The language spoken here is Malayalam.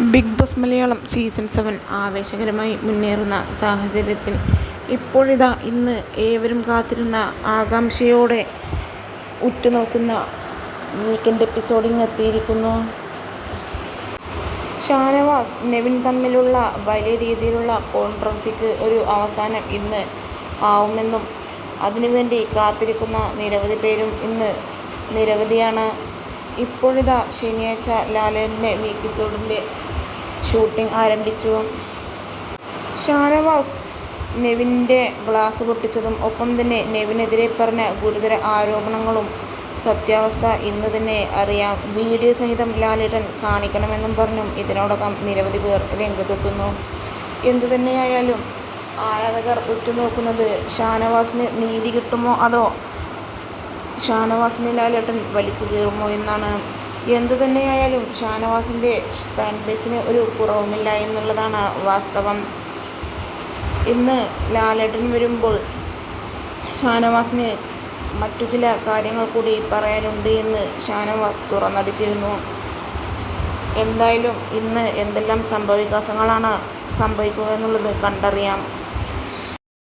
Bigg Boss Malayalam season seven ആവേശകരമായി മുന്നേറുന്ന സാഹചര്യത്തിൽ ഇപ്പോഴിതാ ഇന്ന് ഏവരും കാത്തിരുന്ന ആകാംക്ഷയോടെ ഉറ്റുനോക്കുന്ന വീക്കെൻഡ് എപ്പിസോഡിങ് എത്തിയിരിക്കുന്നു. ഷാനവാസ് നെവിൻ തമ്മിലുള്ള വലിയ രീതിയിലുള്ള കോൺട്രവേഴ്സിക്ക് ഒരു അവസാനം ഇന്ന് ആവുമെന്നും അതിനുവേണ്ടി കാത്തിരിക്കുന്ന നിരവധി പേരും ഇന്ന് നിരവധിയാണ്. ഇപ്പോഴിതാ ശനിയാഴ്ച ലാലേട്ടന്റെ വീക്കെപ്പിസോഡിന്റെ ഷൂട്ടിംഗ് ആരംഭിച്ചു. ഷാനവാസ് നെവിന്റെ ഗ്ലാസ് പൊട്ടിച്ചതും ഒപ്പം തന്നെ നെവിനെതിരെ പറഞ്ഞ ഗുരുതര ആരോപണങ്ങളും സത്യാവസ്ഥ ഇന്ന് തന്നെ അറിയാം. വീഡിയോ സഹിതം ലാലേട്ടൻ കാണിക്കണമെന്നും പറഞ്ഞും ഇതിനോടകം നിരവധി പേർ രംഗത്തെത്തുന്നു. എന്തുതന്നെയായാലും ആരാധകർ ഉറ്റുനോക്കുന്നത് ഷാനവാസിന് നീതി കിട്ടുമോ അതോ ഷാനവാസിനെ ലാലേട്ടൻ വലിച്ചു കീറുമോ എന്നാണ്. എന്തു തന്നെയായാലും ഷാനവാസിന്റെ ഫാൻ ബേസിന് ഒരു കുറവുമില്ല എന്നുള്ളതാണ് വാസ്തവം. ഇന്ന് ലാലേട്ടൻ വരുമ്പോൾ ഷാനവാസിന് മറ്റു ചില കാര്യങ്ങൾ കൂടി പറയാനുണ്ട് എന്ന് ഷാനവാസ് തുറന്നടിച്ചിരുന്നു. എന്തായാലും ഇന്ന് എന്തെല്ലാം സംഭവവികാസങ്ങളാണ് സംഭവിക്കുക എന്നുള്ളത് കണ്ടറിയാം.